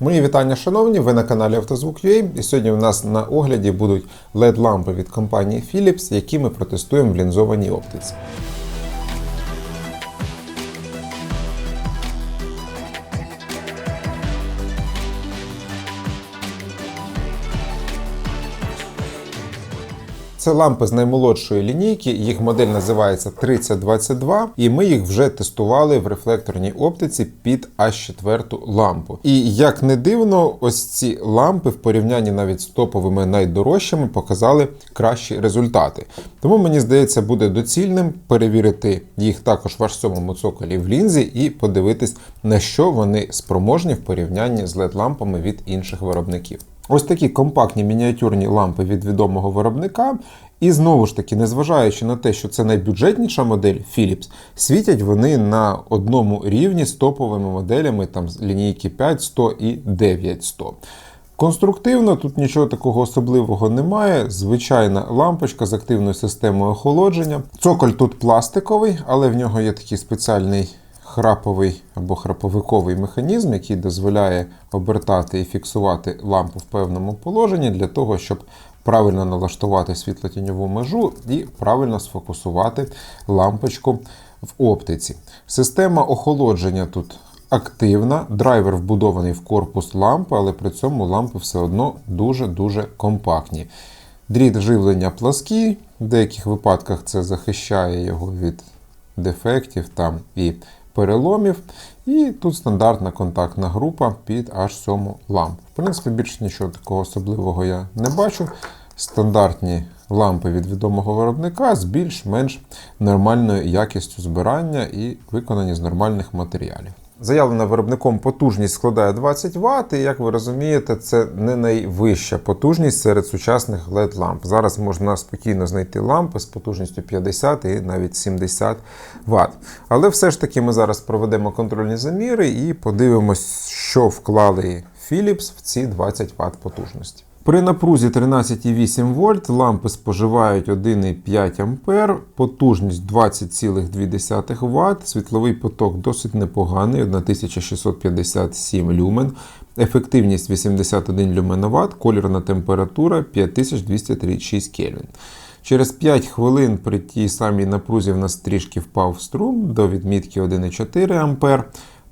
Мої вітання, шановні! Ви на каналі Автозвук.ua і сьогодні у нас на огляді будуть LED-лампи від компанії Philips, які ми протестуємо в лінзованій оптиці. Це лампи з наймолодшої лінійки, їх модель називається 3022, і ми їх вже тестували в рефлекторній оптиці під H4 лампу. І як не дивно, ось ці лампи в порівнянні навіть з топовими найдорожчими показали кращі результати. Тому мені здається, буде доцільним перевірити їх також в H7 цоколі в лінзі і подивитись, на що вони спроможні в порівнянні з LED-лампами від інших виробників. Ось такі компактні мініатюрні лампи від відомого виробника. І знову ж таки, незважаючи на те, що це найбюджетніша модель Philips, світять вони на одному рівні з топовими моделями там з лінійки 5100 і 9100. Конструктивно тут нічого такого особливого немає. Звичайна лампочка з активною системою охолодження. Цоколь тут пластиковий, але в нього є такий спеціальний храповий або храповиковий механізм, який дозволяє обертати і фіксувати лампу в певному положенні для того, щоб правильно налаштувати світлотіньову межу і правильно сфокусувати лампочку в оптиці. Система охолодження тут активна, драйвер вбудований в корпус лампи, але при цьому лампи все одно дуже-дуже компактні. Дріт живлення плаский, в деяких випадках це захищає його від дефектів там і переломів. І тут стандартна контактна група під H7 ламп. В принципі, більше нічого такого особливого я не бачу. Стандартні лампи від відомого виробника з більш-менш нормальною якістю збирання і виконані з нормальних матеріалів. Заявлена виробником потужність складає 20 Вт, і як ви розумієте, це не найвища потужність серед сучасних LED ламп. Зараз можна спокійно знайти лампи з потужністю 50 і навіть 70 Вт. Але все ж таки ми зараз проведемо контрольні заміри і подивимось, що вклали Philips в ці 20 Вт потужності. При напрузі 13,8 вольт лампи споживають 1,5 А, потужність 20,2 Вт, світловий поток досить непоганий, 1657 люмен, ефективність 81 люменоват, кольорна температура 5236 Кельвін. Через 5 хвилин при тій самій напрузі в нас трішки впав струм до відмітки 1,4 А,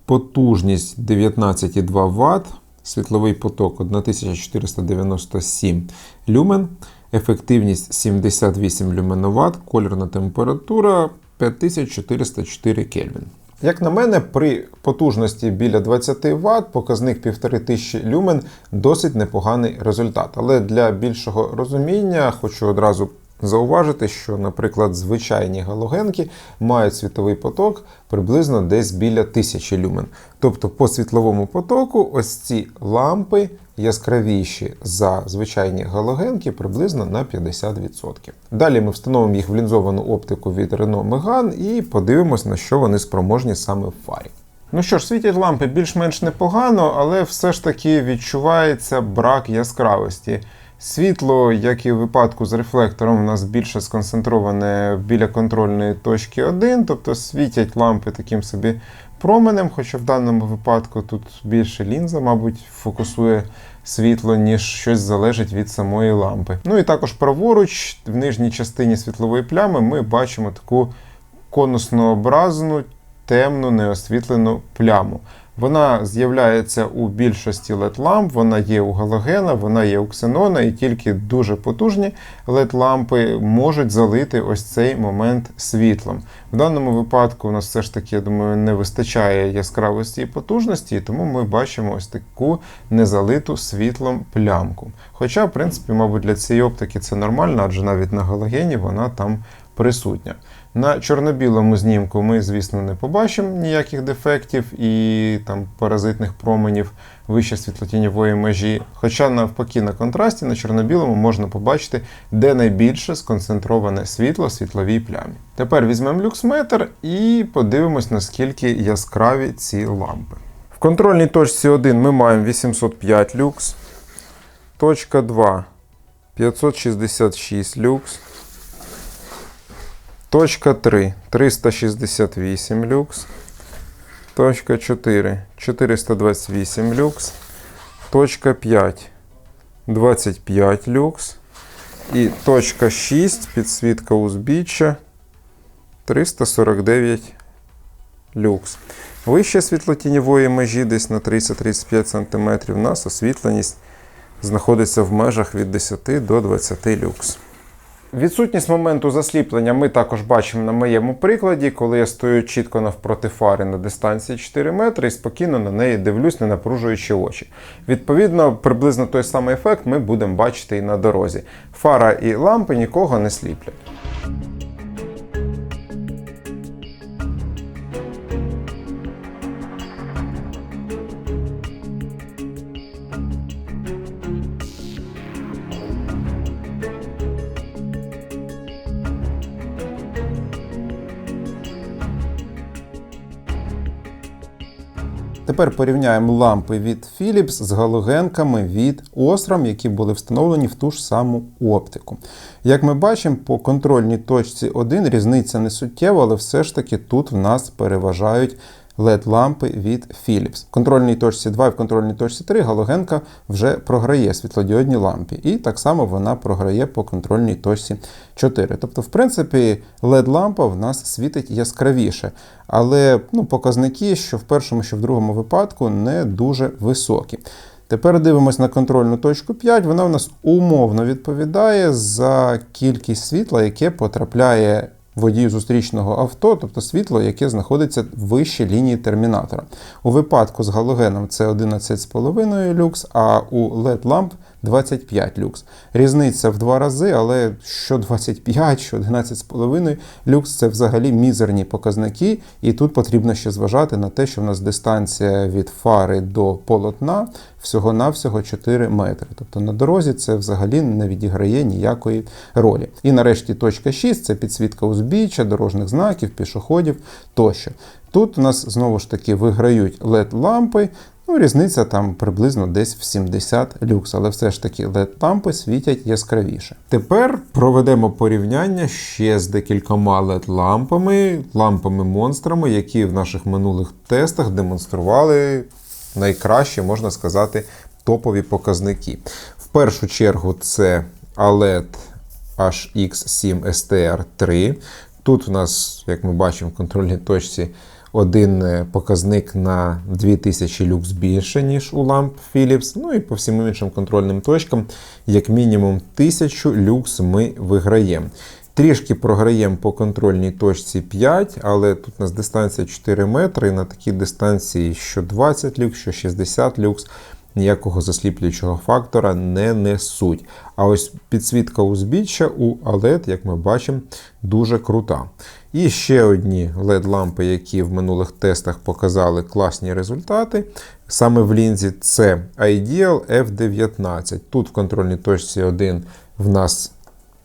потужність 19,2 Вт. Світловий поток 1497 люмен, ефективність 78 люменоват, кольорна температура 5404 Кельвін. Як на мене, при потужності біля 20 Вт показник 1500 люмен досить непоганий результат. Але для більшого розуміння хочу одразу зауважити, що, наприклад, звичайні галогенки мають світовий поток приблизно десь біля 1000 люмен. Тобто по світловому потоку ось ці лампи яскравіші за звичайні галогенки приблизно на 50%. Далі ми встановимо їх в лінзовану оптику від Renault Megane і подивимось, на що вони спроможні саме в фарі. Ну що ж, світять лампи більш-менш непогано, але все ж таки відчувається брак яскравості. Світло, як і в випадку з рефлектором, у нас більше сконцентроване біля контрольної точки 1, тобто світять лампи таким собі променем, хоча в даному випадку тут більше лінза, мабуть, фокусує світло, ніж щось залежить від самої лампи. Ну і також праворуч, в нижній частині світлової плями, ми бачимо таку конуснообразну, темну, неосвітлену пляму. Вона з'являється у більшості LED-ламп, вона є у галогена, вона є у ксенона, і тільки дуже потужні LED-лампи можуть залити ось цей момент світлом. В даному випадку у нас все ж таки, я думаю, не вистачає яскравості і потужності, тому ми бачимо ось таку незалиту світлом плямку. Хоча, в принципі, мабуть, для цієї оптики це нормально, адже навіть на галогені вона там присутня. На чорно-білому знімку ми, звісно, не побачимо ніяких дефектів і там паразитних променів вище світлотіньової межі. Хоча, навпаки, на контрасті на чорно-білому можна побачити, де найбільше сконцентроване світло в світловій плямі. Тепер візьмемо люксметр і подивимось, наскільки яскраві ці лампи. В контрольній точці 1 ми маємо 805 люкс, точка 2 566 люкс. Точка 3 368 люкс. Точка 4 428 люкс. точка 5 25 люкс. І точка 6 підсвітка узбіччя 349 люкс. Вище світлотіньової межі десь на 30-35 см у нас освітленість знаходиться в межах від 10 до 20 люкс. Відсутність моменту засліплення ми також бачимо на моєму прикладі, коли я стою чітко навпроти фари на дистанції 4 метри і спокійно на неї дивлюсь, не напружуючи очі. Відповідно, приблизно той самий ефект ми будемо бачити і на дорозі. Фара і лампи нікого не сліплять. Тепер порівняємо лампи від Philips з галогенками від Osram, які були встановлені в ту ж саму оптику. Як ми бачимо, по контрольній точці 1 різниця не суттєва, але все ж таки тут в нас переважають LED-лампи від Philips. В контрольній точці 2 і в контрольній точці 3 галогенка вже програє світлодіодні лампи. І так само вона програє по контрольній точці 4. Тобто, в принципі, LED-лампа в нас світить яскравіше. Але ну, показники, що в першому, що в другому випадку, не дуже високі. Тепер дивимось на контрольну точку 5. Вона у нас умовно відповідає за кількість світла, яке потрапляє водію зустрічного авто, тобто світло, яке знаходиться вище лінії термінатора. У випадку з галогеном це 11,5 люкс, а у LED ламп 25 люкс. Різниця в два рази, але що 25, що 11,5 люкс це взагалі мізерні показники, і тут потрібно ще зважати на те, що в нас дистанція від фари до полотна всього-навсього 4 метри. Тобто на дорозі це взагалі не відіграє ніякої ролі. І нарешті точка 6 це підсвітка узбіччя, дорожніх знаків, пішоходів тощо. Тут у нас знову ж таки виграють LED-лампи. Ну, різниця там приблизно десь в 70 люкс, але все ж таки LED-лампи світять яскравіше. Тепер проведемо порівняння ще з декількома LED-лампами, лампами-монстрами, які в наших минулих тестах демонстрували найкращі, можна сказати, топові показники. В першу чергу це ALED HX7 STR3. Тут у нас, як ми бачимо, в контрольній точці один е, показник на 2000 люкс більше, ніж у ламп Philips. Ну і по всім іншим контрольним точкам, як мінімум 1000 люкс ми виграємо. Трішки програємо по контрольній точці 5, але тут у нас дистанція 4 метри, і на такій дистанції що 20 люкс, що 60 люкс. Ніякого засліплюючого фактора не несуть. А ось підсвітка узбіччя у OLED, як ми бачимо, дуже крута. І ще одні LED-лампи, які в минулих тестах показали класні результати. Саме в лінзі це Ideal F19. Тут в контрольній точці 1 в нас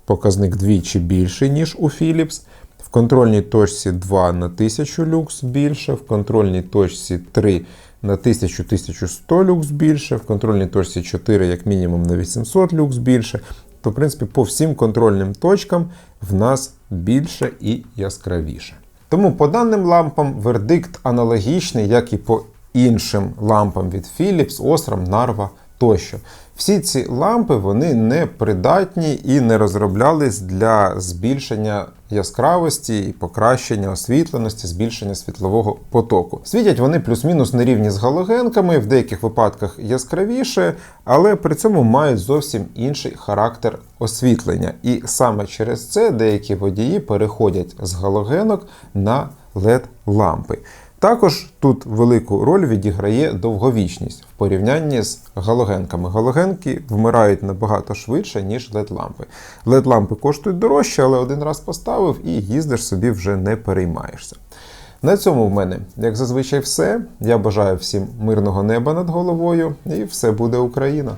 показник двічі більший, ніж у Philips. В контрольній точці 2 на 1000 люкс більше, в контрольній точці 3 на 1000-1100 люкс більше, в контрольній точці 4, як мінімум, на 800 люкс більше. То, в принципі, по всім контрольним точкам в нас більше і яскравіше. Тому по даним лампам вердикт аналогічний, як і по іншим лампам від Philips, Osram, Narva тощо. Всі ці лампи вони не придатні і не розроблялись для збільшення яскравості і покращення освітленості, збільшення світлового потоку. Світять вони плюс-мінус на рівні з галогенками, в деяких випадках яскравіше, але при цьому мають зовсім інший характер освітлення. І саме через це деякі водії переходять з галогенок на LED-лампи. Також тут велику роль відіграє довговічність в порівнянні з галогенками. Галогенки вмирають набагато швидше, ніж LED-лампи. LED-лампи коштують дорожче, але один раз поставив і їздиш собі вже не переймаєшся. На цьому в мене, як зазвичай, все. Я бажаю всім мирного неба над головою, і все буде Україна!